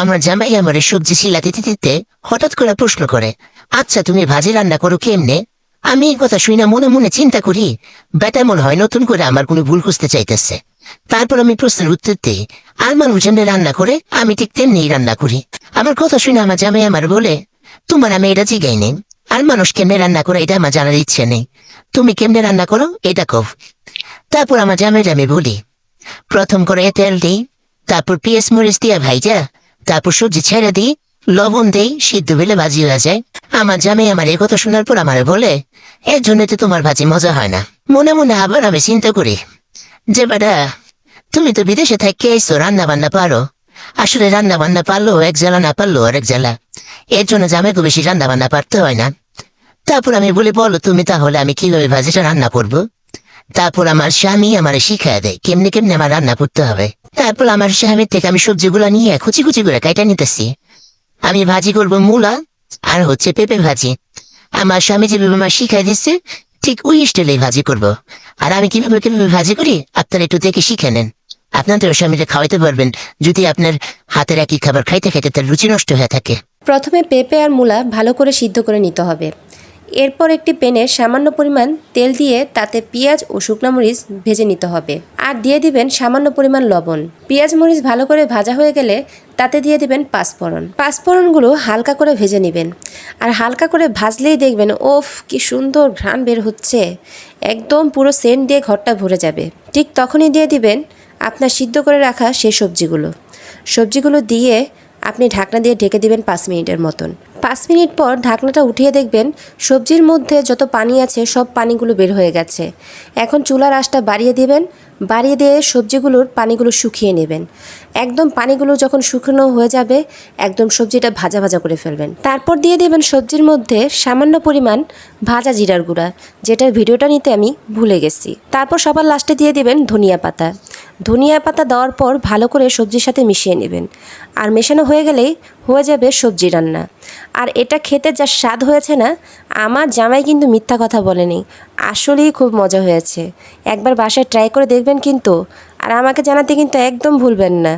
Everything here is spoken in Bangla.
আমার জামাই আমার সবজি শিলা দিতে দিতে হঠাৎ করে প্রশ্ন করে আচ্ছা তুমি ভাজি রান্না করো কেমনে? আমি এই কথা শুই না মনে মনে চিন্তা করি বেটা মনে হয় নতুন করে আমার কোনো ভুল খুঁজতে চাইতেছে। তারপর আমি প্রশ্নের উত্তর দিই, আর মানুষ যেমনি রান্না করে, আমি ঠিক তেমনি রান্না করি। আমার কথা শুনে আমার জামাই আমার বলে, তোমার আমি এটা জিগাই নেই। আর মানুষ কেমনে রান্না করে এটা আমার জানার ইচ্ছে নেই। তুমি কেমনে রান্না করো এটা কব তারপর আমার জামাই আমি বলি, প্রথম করে তেল দিই, তারপর পিএস মরিচ দিয়া ভাইজা তারপর সবজি ছেড়ে দিই, লবণ দেই, সিদ্ধ বেলে ভাজি হয়ে যায়। আমার জামে আমার এই কথা শোনার পর আমার বলে, এর জন্য তো তোমার ভাজি মজা হয় না। মনে মনে আবার আমি চিন্তা করি, যে বেটা, তুমি তো বিদেশে থেকে এসো রান্না বান্না পারো। আসলে রান্না বান্না পারল, এক জেলা না পারল আরেক জেলা এর জন্য জামাইকে বেশি রান্না বান্না পারতে হয় না। তারপর আমি বলি, বলো তুমি তাহলে আমি কীভাবে ভাজিটা রান্না করব। তারপর আমার স্বামী আমার শিখায় দেয়, কেমনি কেমনি আমার রান্না করতে হবে। তারপর আমার স্বামীর থেকে আমি সবজিগুলো নিয়ে কুচি কুচি করে কাইটা নিতেছি। আমি ভাজি করব মূলা আর হচ্ছে পেঁপে ভাজি। আমার স্বামী যেভাবে আমার শিখাই দিচ্ছে ঠিক ওই স্টাইলে ভাজি করব। আর আমি কীভাবে কীভাবে ভাজি করি, আপনারা একটু দেখে শিখে নেন। আপনাদের স্বামীকে খাওয়াইতে পারবেন, যদি আপনার হাতের একই খাবার খাইতে খাইতে তার রুচি নষ্ট হয়ে থাকে। প্রথমে পেঁপে আর মূলা ভালো করে সিদ্ধ করে নিতে হবে। এরপর একটি প্যানে সামান্য পরিমাণ তেল দিয়ে তাতে পেঁয়াজ ও শুকনো মরিচ ভেজে নিতে হবে। আর দিয়ে দিবেন সামান্য পরিমাণ লবণ। পেঁয়াজ মরিচ ভালো করে ভাজা হয়ে গেলে তাতে দিয়ে দিবেন পাঁচফোড়ন। পাঁচফোড়নগুলো হালকা করে ভেজে নেবেন। আর হালকা করে ভাজলেই দেখবেন, ওফ, কি সুন্দর ঘ্রাণ বের হচ্ছে। একদম পুরো সেন্ট দিয়ে ঘরটা ভরে যাবে। ঠিক তখনই দিয়ে দিবেন আপনার সিদ্ধ করে রাখা সেই সবজিগুলো। সবজিগুলো দিয়ে আপনি ঢাকনা দিয়ে ঢেকে দিবেন পাঁচ মিনিটের মতন। পাঁচ মিনিট পর ঢাকনাটা উঠিয়ে দেখবেন সবজির মধ্যে যত পানি আছে, সব পানিগুলো বের হয়ে গেছে। এখন চুলার আঁচটা বাড়িয়ে দিবেন, বাড়িয়ে দিয়ে সবজিগুলোর পানিগুলো শুকিয়ে নেবেন। একদম পানিগুলো যখন শুকনো হয়ে যাবে, একদম সবজিটা ভাজা ভাজা করে ফেলবেন। তারপর দিয়ে দেবেন সবজির মধ্যে সামান্য পরিমাণ ভাজা জিরার গুঁড়া, যেটার ভিডিওটা নিতে আমি ভুলে গেছি। তারপর সবার লাস্টে দিয়ে দেবেন ধনিয়া পাতা। ধনিয়া পাতা দেওয়ার পর ভালো করে সবজির সাথে মিশিয়ে নেবেন। আর মেশানো হয়ে গেলেই হয়ে যাবে সবজি রান্না। আর এটা খেতে যা স্বাদ হয়েছে না, আমার জামাই কিন্তু মিথ্যা কথা বলেনি। আসলেই খুব মজা হয়েছে। একবার বাসায় ট্রাই করে দেখবেন কিন্তু, আর আমাকে জানাতে কিন্তু একদম ভুলবেন না।